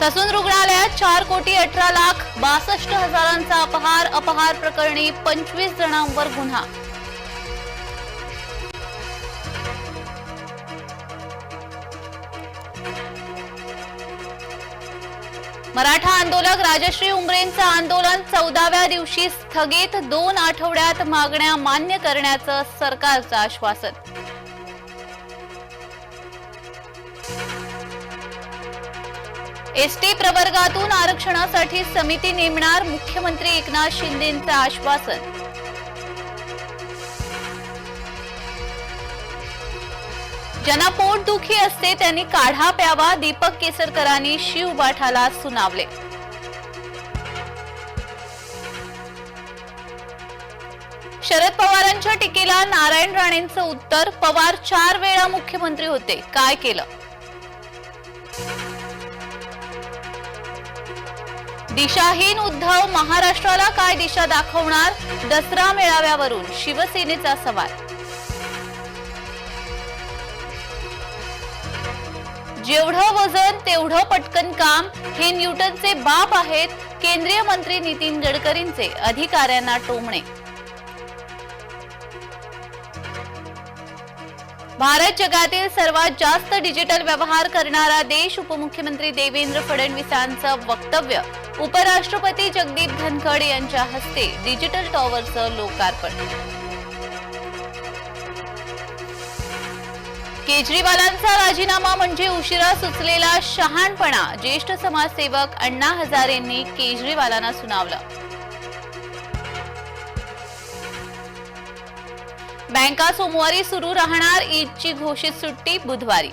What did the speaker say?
Sassoon रुग्णालयात चार कोटी अठरा लाख बासष्ट हजारांचा अपहार अपहार प्रकरणी पंचवीस जणांवर गुन्हा. मराठा आंदोलक राजश्री उमरेंचं आंदोलन चौदाव्या दिवशी स्थगित दोन आठवड्यात मागण्या मान्य करण्याचं सरकारचं आश्वासन. एसटी प्रवर्गातून आरक्षणासाठी समिती नेमणार मुख्यमंत्री एकनाथ शिंदेंचं आश्वासन. ज्यांना पोटदुखी असते त्यांनी काढा प्यावा दीपक केसरकरांनी शिवबाठाला सुनावले. शरद पवारांच्या टीकेला नारायण राणेंचं उत्तर पवार चार वेळा मुख्यमंत्री होते. काय केलं? दिशाहीन उद्धव महाराष्ट्राला काय दिशा दाखवणार? दसरा मेळाव्यावरून शिवसेनेचा सवाल. जेवढं वजन तेवढं पटकन काम हे न्यूटनचे बाप आहेत केंद्रीय मंत्री नितीन गडकरींचे अधिकाऱ्यांना टोमणे. भारत जगातील सर्वात जास्त डिजिटल व्यवहार करणारा देश उपमुख्यमंत्री देवेंद्र फडणवीसांचं वक्तव्य. उपराष्ट्रपती जगदीप धनखड यांच्या हस्ते डिजिटल टॉवरचं लोकार्पण. केजरीवालांचा राजीनामा म्हणजे उशिरा सुचलेला शहाणपणा. ज्येष्ठ समाजसेवक अण्णा हजारेंनी केजरीवालांना सुनावलं. बँका सोमवारी सुरू राहणार ईदची घोषित सुट्टी बुधवारी.